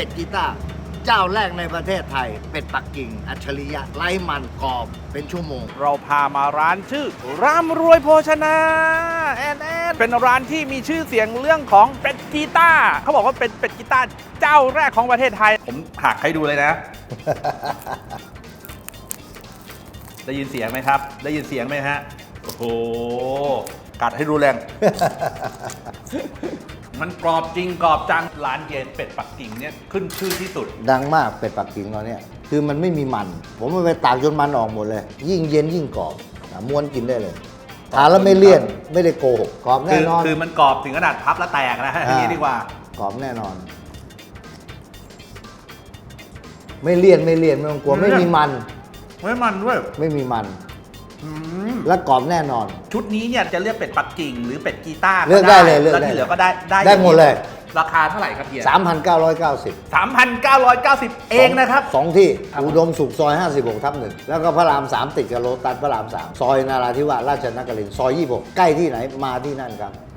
เป็ดกีตาร์เจ้าแรกในประเทศไทย เป็ดปักกิ่ง อัจฉริยะไร้มันกรอบเป็นชั่วโมง เราพามาร้านชื่อร่ำรวยโภชนาแอนแอนเป็นร้านที่มีชื่อเสียงเรื่องของเป็ดกีตาร์เขาบอกว่าเป็นเป็ดกีตาร์เจ้าแรกของประเทศไทย ผมหักให้ดูเลยนะ ได้ยินเสียงไหมครับ ได้ยินเสียงไหมฮะ โอ้โห กัดให้ดูแรงมัน กรอบจริงกรอบจังร้านเย็นเป็ดปักกิ่งเนี่ยขึ้นชื่อที่สุด ดังมากเป็ดปักกิ่งเราเนี่ยคือมันไม่มีมัน ผมเอาไปตากจนมันออกหมดเลย ยิ่งเย็นยิ่งกรอบอะม้วนกินได้เลยทานแล้วไม่เลี่ยนไม่ได้โกหกกรอบคืแน่อนอน คือมันกรอบถึงขนาดพับแล้วแตกนะฮะอย่างนี้ดีกว่า กรอบแน่นอน ไม่เลี่ยนไม่เลี่ยนไม่ต้องกลัวไม่ไม่เลี่ยน มีมัน ไม่มันด้วย ไม่มีมันอืม และกรอบแน่นอน ชุดนี้เนี่ยจะเรียกเป็ดปักกิ่งหรือเป็ดกีตาร์เลือกได้เลยเลือกแล้วได้ ที่เหลือก็ได้ได้ได้หมดเลย ราคาเท่าไหร่ครับเฮีย3,990สามพันเก้าร้อยเก้าสิบเองนะครับ สองที่ครับอุดมสุขซอย 56 ทับหนึ่งแล้วก็พระราม 3 ติดกับโลตัสพระราม 3 ซอยนาราธิวาสราชนครินทร์ซอย 26 ใกล้ที่ไหนมาที่นั่นครับ